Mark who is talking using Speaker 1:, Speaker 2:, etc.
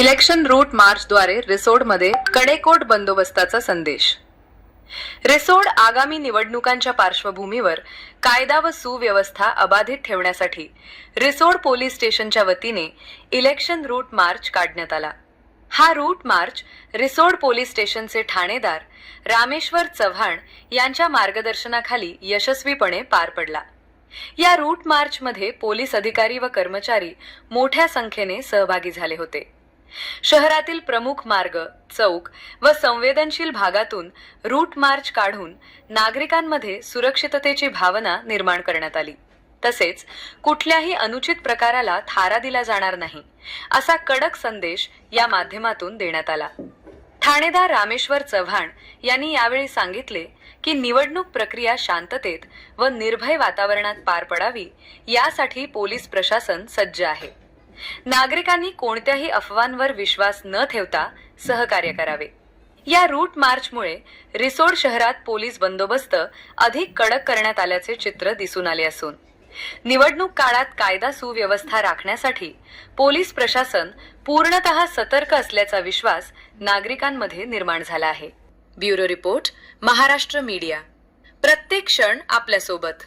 Speaker 1: Election route मार्चद्वारे रिसोडमध्ये कडेकोट बंदोबस्ताचा संदेश. रिसोड आगामी निवडणुकांच्या पार्श्वभूमीवर कायदा व सुव्यवस्था अबाधित ठेवण्यासाठी रिसोड पोलीस स्टेशनच्या वतीने इलेक्शन रूट मार्च काढण्यात आला. हा रूट मार्च रिसोड पोलीस स्टेशनचे ठाणेदार रामेश्वर चव्हाण यांच्या मार्गदर्शनाखाली यशस्वीपणे पार पडला. या रूट मार्चमध्ये पोलीस अधिकारी व कर्मचारी मोठ्या संख्येने सहभागी झाले होते. शहरातील प्रमुख मार्ग चौक व संवेदनशील भागातून रूट मार्च काढून नागरिकांमध्ये सुरक्षिततेची भावना निर्माण करण्यात आली. तसेच कुठल्याही अनुचित प्रकाराला थारा दिला जाणार नाही असा कडक संदेश या माध्यमातून देण्यात आला. ठाणेदार रामेश्वर चव्हाण यांनी यावेळी सांगितले की निवडणूक प्रक्रिया शांततेत व निर्भय वातावरणात पार पडावी यासाठी पोलीस प्रशासन सज्ज आहे. नागरिकांनी कोणत्याही अफवांवर विश्वास न ठेवता सहकार्य करावे. या रूट मार्चमुळे रिसोड शहरात पोलीस बंदोबस्त अधिक कडक करण्यात आल्याचे चित्र दिसून आले असून निवडणूक काळात कायदा सुव्यवस्था राखण्यासाठी पोलीस प्रशासन पूर्णतः सतर्क असल्याचा विश्वास नागरिकांमध्ये निर्माण झाला आहे. Bureau report Maharashtra media. प्रत्येक क्षण आपल्यासोबत.